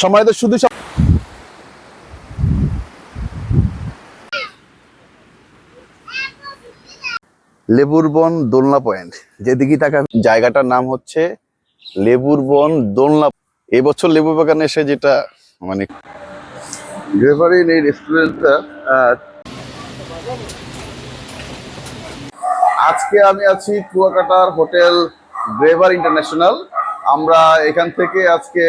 সম্মানিত শুধু লেবুর বন দোলনা পয়েন্ট। যেদিকে টাকা জায়গাটার নাম হচ্ছে লেবুর বন দোলনা। এবছর লেবু বাগানে এসে যেটা মানে গ্রেভারিন এই রেস্টুরেন্টটা আজকে আমি আছি কুয়াকাটার হোটেল গ্রেভার ইন্টারন্যাশনাল আমরা এখান থেকে আজকে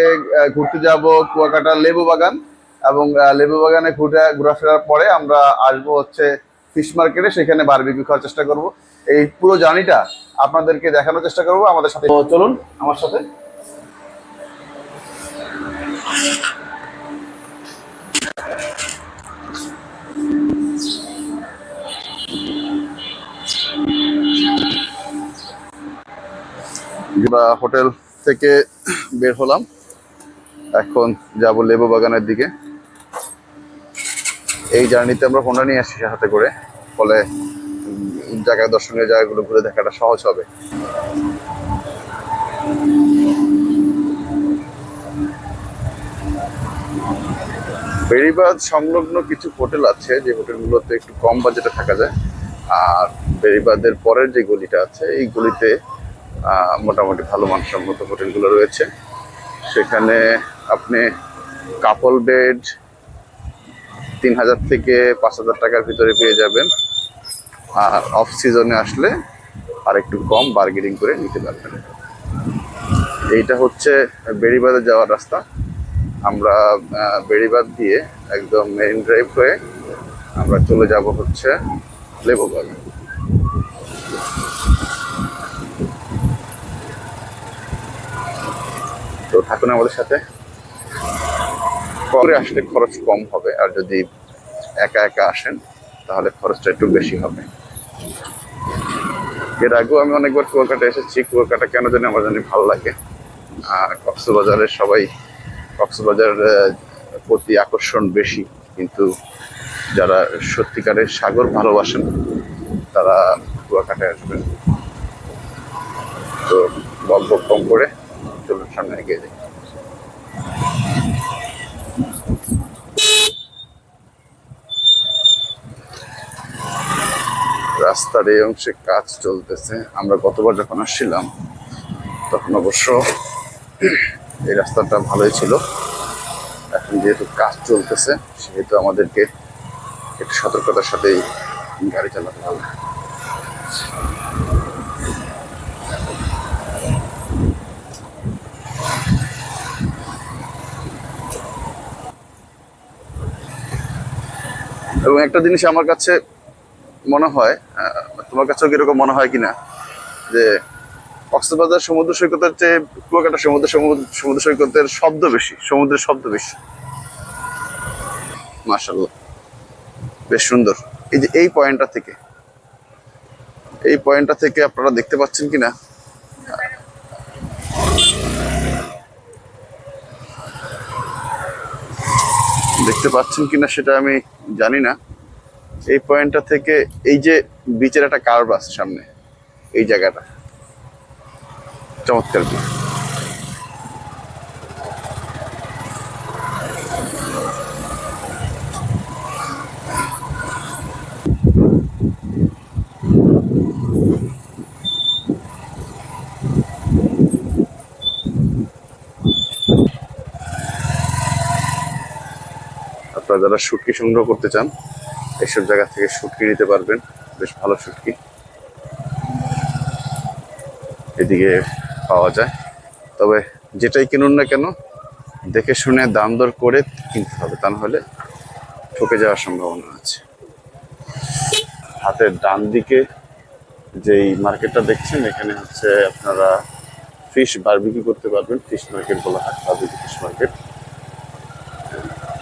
ঘুরতে যাব কুয়াকাটার লেবু বাগান এবং লেবু বাগানে ঘুরে ঘোরাফেরার পরে আমরা আসব হচ্ছে ফিশ মার্কেটে সেখানে বারবিকিউ খাওয়ার চেষ্টা করব। এই পুরো জার্নিটা আপনাদেরকে দেখানোর চেষ্টা করব আমাদের সাথে। চলুন। আমার সাথে। হোটেল। থেকে বের হলাম। এখন যাব লেবু বাগানের দিকে। এই জার্নিতে আমরা হোন্ডা নিয়ে আসছি হাতে করে। ফলে জায়গা দর্শনীয় জায়গাগুলো ঘুরে দেখাটা সহজ হবে। বেড়িবাঁধ সংলগ্ন কিছু হোটেল আছে, যে হোটেলগুলোতে একটু কম বাজেটে থাকা যায়। আর বেড়িবাঁধের পরের যে গলিটা আছে, এই গলিতে মোটামুটি ভালো মানসম্মত হোটেলগুলো রয়েছে। সেখানে আপনি কাপল বেড তিন হাজার থেকে পাঁচ হাজার টাকার ভিতরে পেয়ে যাবেন। আর অফ সিজনে আসলে আর একটু কম বার্গেনিং করে নিতে পারবেন। এইটা হচ্ছে বেড়িবাদে যাওয়ার রাস্তা। আমরা বেড়িবাদ দিয়ে একদম মেরিন ড্রাইভ হয়ে আমরা চলে যাব হচ্ছে লেবু বাগান তো থাকুন আমাদের সাথে। করে আসলে খরচ কম হবে, আর যদি একা একা আসেন, তাহলে খরচটা একটু বেশি হবে। এর আগেও আমি অনেকবার কুয়াকাটা এসেছি, কুয়াকাটা কেন জানি আমার জানি ভালো লাগে। আর কক্সবাজারের সবাই, কক্সবাজার প্রতি আকর্ষণ বেশি, কিন্তু যারা সত্যিকারের সাগর ভালোবাসেন, তারা কুয়াকাটায় আসবেন। তো বক বক কম করে চলুন, সামনে এগিয়ে যাই। রাস্তার এই অংশে কাজ চলতেছে। আমরা গতবার যখন আসছিলাম, তখন অবশ্য এই রাস্তাটা ভালোই ছিল। এখন যেহেতু কাজ চলতেছে, সেহেতু আমাদেরকে একটু সতর্কতার সাথেই গাড়ি চালাতে হবে। এবং একটা জিনিস আমার কাছে মনে হয় তোমার কাছেও কীরকম মনে হয় কিনা? যে কক্সবাজার সমুদ্র সৈকতের চেয়ে কুয়াকাটা সমুদ্র সমুদ্র সমুদ্র সৈকতের শব্দ বেশি, সমুদ্রের শব্দ বেশি। মার্শাল্লাহ বেশ সুন্দর। এই যে এই পয়েন্টটা থেকে, এই পয়েন্টটা থেকে আপনারা দেখতে পাচ্ছেন কিনা? দেখতে পাচ্ছেন কিনা সেটা আমি জানি না। এই পয়েন্টটা থেকে এই যে বিচের একটা কার্ভ আছে সামনে, এই জায়গাটা। চমৎকার যারা শুটকি সংগ্রহ করতে চান এইসব জায়গা থেকে শুটকি নিতে পারবেন। বেশ ভালো শুটকি। এদিকে পাওয়া যায়। তবে যেটাই কিনুন না কেন, দেখে শুনে দাম দর করে কিনতে হবে। তা নাহলে ঠকে যাওয়ার সম্ভাবনা আছে। হাতের ডান দিকে যেই মার্কেটটা দেখছেন, এখানে হচ্ছে আপনারা ফিশ বারবিকি করতে পারবেন। ফিশ মার্কেট বলা হয় বারবিকি ফিশ মার্কেট।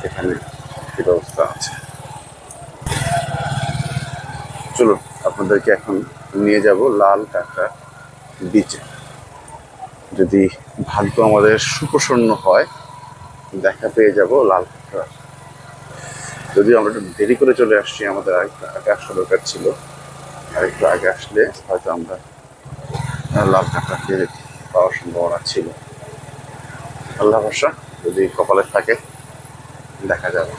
এখানে কি ব্যবস্থা আছে। চলুন, আপনাদেরকে এখন নিয়ে যাব লাল কাঁকড়া বিচে যদি ভাগ্য আমাদের সুপ্রসন্ন হয়, দেখা পেয়ে যাব লাল কাঁকড়া যদি আমরা একটু দেরি করে চলে আসছি, আমাদের আগে আসা দরকার ছিল। আরেকটু আগে আসলে হয়তো আমরা লাল কাঁকড়াকে পাওয়ার সম্ভাবনা ছিল। আল্লাহ ভাষা যদি কপালে থাকে, দেখা যাবে।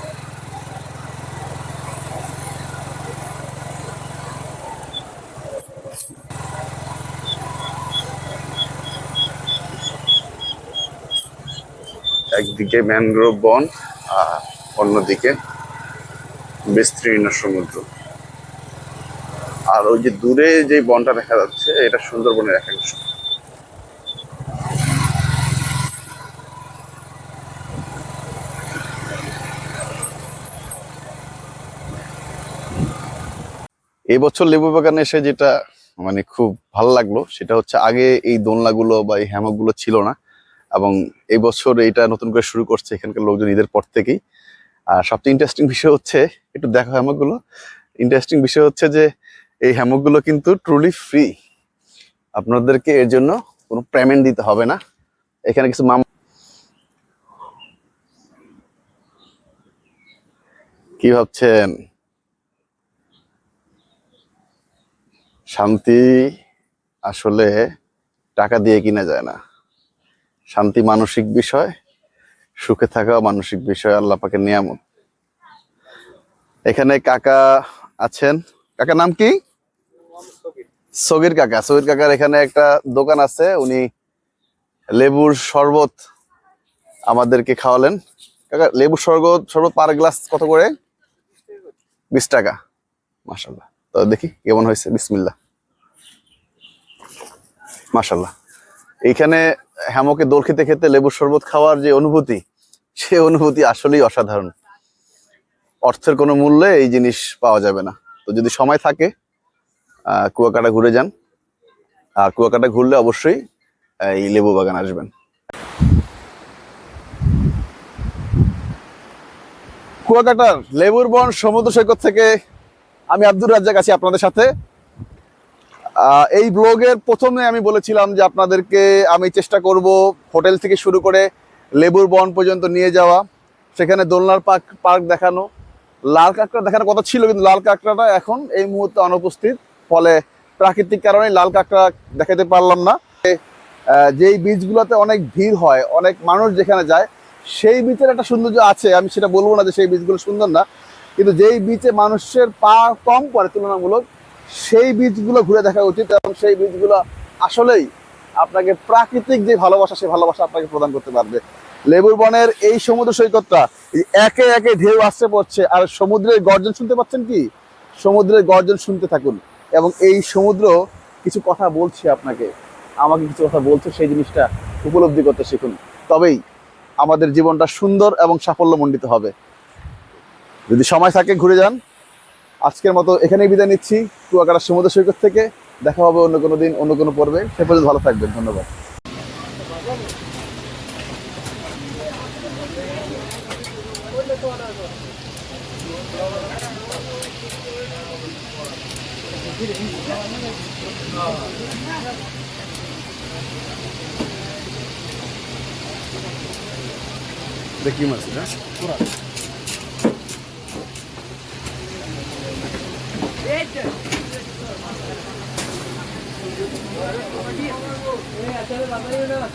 একদিকে ম্যানগ্রোভ বন, আর অন্যদিকে বিস্তীর্ণ সমুদ্র। আর ওই যে দূরে যে বনটা দেখা যাচ্ছে, এটা সুন্দরবনের একাংশ এই বছর লেবু বাগানে এসে যেটা মানে খুব ভালো লাগল, সেটা হচ্ছে আগে এই দোলনাগুলো বা এই হ্যামকগুলো ছিল না এবং এই বছর এটা নতুন করে শুরু করছে এখানকার লোকজন ঈদের পর থেকেই। আর সবচেয়ে ইন্টারেস্টিং বিষয় হচ্ছে, একটু দেখো হ্যামকগুলো ইন্টারেস্টিং বিষয় হচ্ছে যে, এই হ্যামকগুলো কিন্তু ট্রুলি ফ্রি আপনাদেরকে এর জন্য কোনো পেমেন্ট দিতে হবে না। এখানে কিছু মাম কি ভাবছেন? শান্তি আসলে টাকা দিয়ে কিনা যায় না। শান্তি মানসিক বিষয়, সুখে থাকা মানসিক বিষয়, আল্লাহ পাকে নিয়ামত। এখানে কাকা আছেন। কাকার নাম কি? সগির কাকা। সগির কাকার এখানে একটা দোকান আছে, উনি লেবুর শরবত আমাদেরকে খাওয়ালেন। কাকা, লেবুর শরবত শরবত পার গ্লাস কত করে? বিশ টাকা। মাসাল্লাহ তো দেখি কেমন হয়েছে। বিসমিল্লাহ। মাসাল্লাহ এইখানে হ্যামকে দোল খেতে খেতে লেবুর শরবত খাওয়ার যে অনুভূতি, সে অনুভূতি আসলেই অসাধারণ। অর্থের কোনো মূল্যে এই জিনিস পাওয়া যাবে না। তো যদি সময় থাকে কুয়াকাটা ঘুরে যান। আর কুয়াকাটা ঘুরলে অবশ্যই এই লেবু বাগান আসবেন। কুয়াকাটার লেবুর বন সমুদ্র সৈকত থেকে আমি আব্দুর রাজ্জাক আছি আপনাদের সাথে। এই ব্লগের প্রথমে আমি বলেছিলাম যে আপনাদেরকে আমি চেষ্টা করব হোটেল থেকে শুরু করে লেবুর বন পর্যন্ত নিয়ে যাওয়া। সেখানে দোলনার পার্ক পার্ক দেখানো। লাল কাঁকড়া দেখানোর কথা ছিল, কিন্তু লাল কাঁকড়াটা এখন এই মুহূর্তে অনুপস্থিত। ফলে প্রাকৃতিক কারণে লাল কাঁকড়া দেখাতে পারলাম না। যেই বীজগুলোতে অনেক ভিড় হয়, অনেক মানুষ যেখানে যায়, সেই বীচের একটা সৌন্দর্য আছে। আমি সেটা বলব না যে সেই বীজগুলো সুন্দর না। কিন্তু যেই বীচে মানুষের পা কম পড়ে তুলনামূলক সেই বীজগুলো ঘুরে দেখা উচিত এবং সেই বীজগুলো আসলেই আপনাকে প্রাকৃতিক যে ভালোবাসা, সেই ভালোবাসা আপনাকে প্রদান করতে পারবে। লেবুর বনের এই সমুদ্র সৈকতটা একে একে ঢেউ আসছে পড়ছে। আর সমুদ্রের গর্জন শুনতে পাচ্ছেন কি? সমুদ্রের গর্জন শুনতে থাকুন। এবং এই সমুদ্র কিছু কথা বলছে আপনাকে। আমাকে কিছু কথা বলছে, সেই জিনিসটা উপলব্ধি করতে শিখুন। তবেই আমাদের জীবনটা সুন্দর এবং সাফল্যমণ্ডিত হবে। যদি সময় থাকে, ঘুরে যান। আজকের মতো এখানেই বিদায় নিচ্ছি। কুয়াকাটা সমুদ্র সৈকত থেকে দেখা হবে অন্য কোনো দিন, অন্য কোনো পর্বে। সে পর্যন্ত ভালো থাকবেন, ধন্যবাদ। দেখি মাছ না